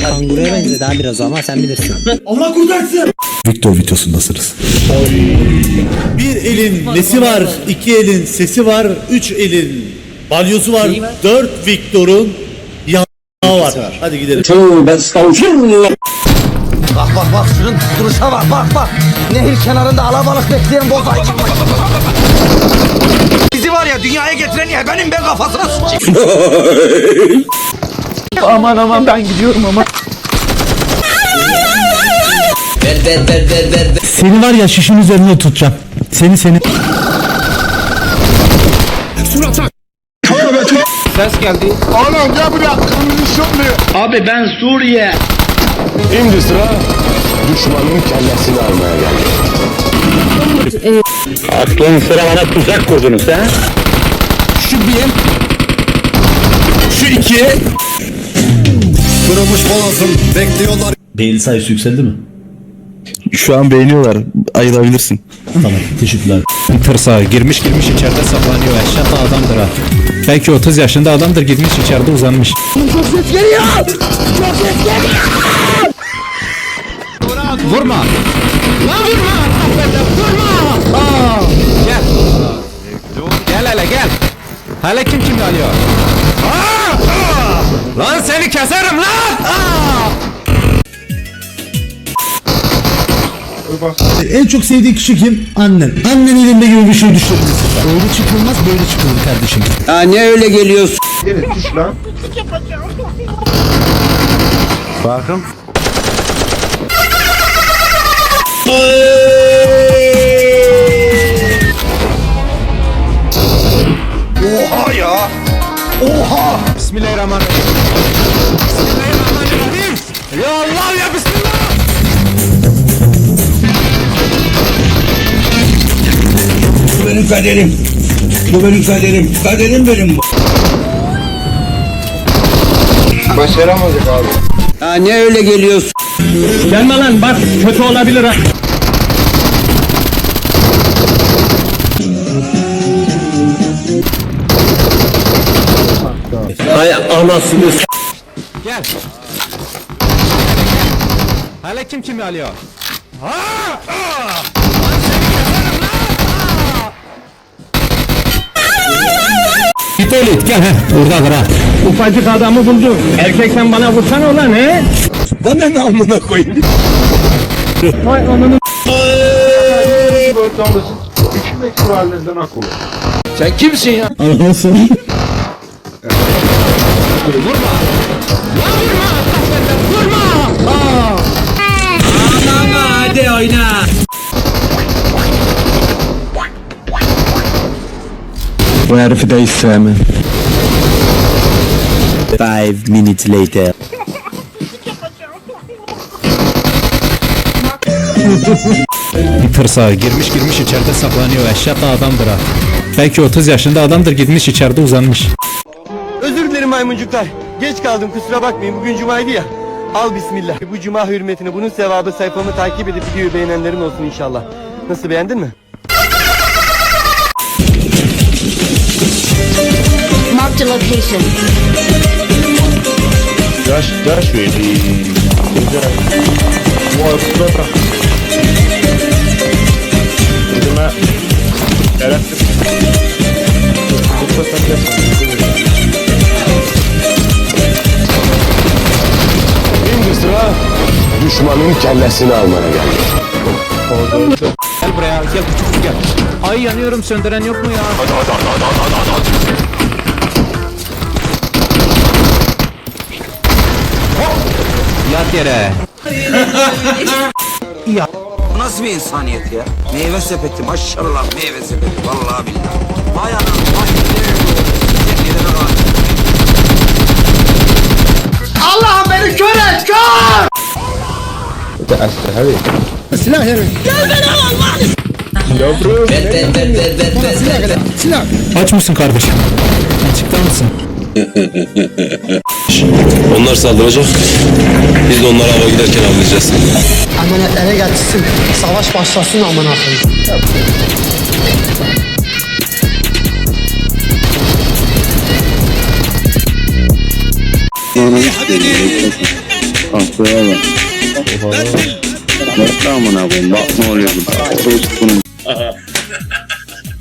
Kanguruya benziyor daha biraz ama sen bilirsin. Victor videosundasınız. Bir elin nesi var, iki elin sesi var, üç elin balyozu var, dört Victor'un yanağı var. Hadi gidelim. Bak bak bak şunun duruşa bak bak bak. Nehir kenarında alabalık bekleyen bozay gibi. Bizi var ya dünyaya getiren ya benim ben kafasına sıçayım. Aman aman ben gidiyorum ama. Seni var ya şişin üzerine tutacağım. Seni seni. Ses geldi. Abi ben Suriye. Şimdi sıra düşmanın kellesini almaya geldi. Aklın sıra bana tuzak kurdunuz ha? Şu bir. Şu iki. Kırılmış boğazım, bekliyorlar. Beğeni sayısı yükseldi mi? Şu an beğeniyorlar. Ayılabilirsin. Tamam, teşekkürler. Tırsağı girmiş girmiş içeride saklanıyor. Eşat adamdır ha. Belki 30 yaşında adamdır gitmiş içeride uzanmış. Vurma. Lan vurma. Vurma. Aa, gel. Gel hele gel. Hele kim kimi alıyor? Aa, aa. Lan seni keserim lan. Aa. En çok sevdiğin kişi kim? Annen. Annen elinde gibi bir şey düşündün. Öyle çıkılmaz böyle çıkılır kardeşim. Ha ne öyle geliyorsun? Bakın. Oha ya. Oha. Bismillahirrahmanirrahim. Bismillahirrahmanirrahim. Ya Allah ya Bismillah. Bu benim kaderim. Bu benim kaderim. Kaderim benim bu. Başaramadık abi. Ha ne öyle geliyorsun? Gelme lan bak kötü olabilir ha. Anasını s- Gel. Hele kim kimi alıyor? Ha! Aa! Lan seni keserim lan! Git öyle git gel. Heh, oradadır ha. Ufacık adamı buldum. Erkek sen bana vursana ulan he? Bana ne amına koyayım. Vay ananı Sen kimsin ya? Arkadaşlar. Hadi oyna. Bu herifi de hiç sevmem. Five minutes later. Bir tırsağı girmiş girmiş içeride saklanıyor. Da adamdır ha. Belki 30 yaşında adamdır gitmiş içeride uzanmış. Maymuncuklar. Geç kaldım kusura bakmayın. Bugün cumaydı ya. Al bismillah. Bu cuma hürmetine bunun sevabı sayfamı takip edip videoyu beğenenlerin olsun inşallah. Nasıl beğendin mi? Marked a location. Yaş, yaş verdi. Güzel. Bu düşmanın kellesini almaya geldi. Gel buraya gel küçük gel. Ay yanıyorum söndüren yok mu ya? Hop! Yat yere. Bu nasıl bir insaniyet ya? Meyve sepeti maşallah meyve sepeti vallahi billahi. Vay anam vay Silah yere. Aç mısın kardeşim? Açıkta mısın? Onlar saldıracak. Biz de onları hava giderken avlayacağız. Emanetlere getirsin. Savaş başlasın amına koyayım. Kahveye bak. Bak ne amına koyayım. Bak ne oluyor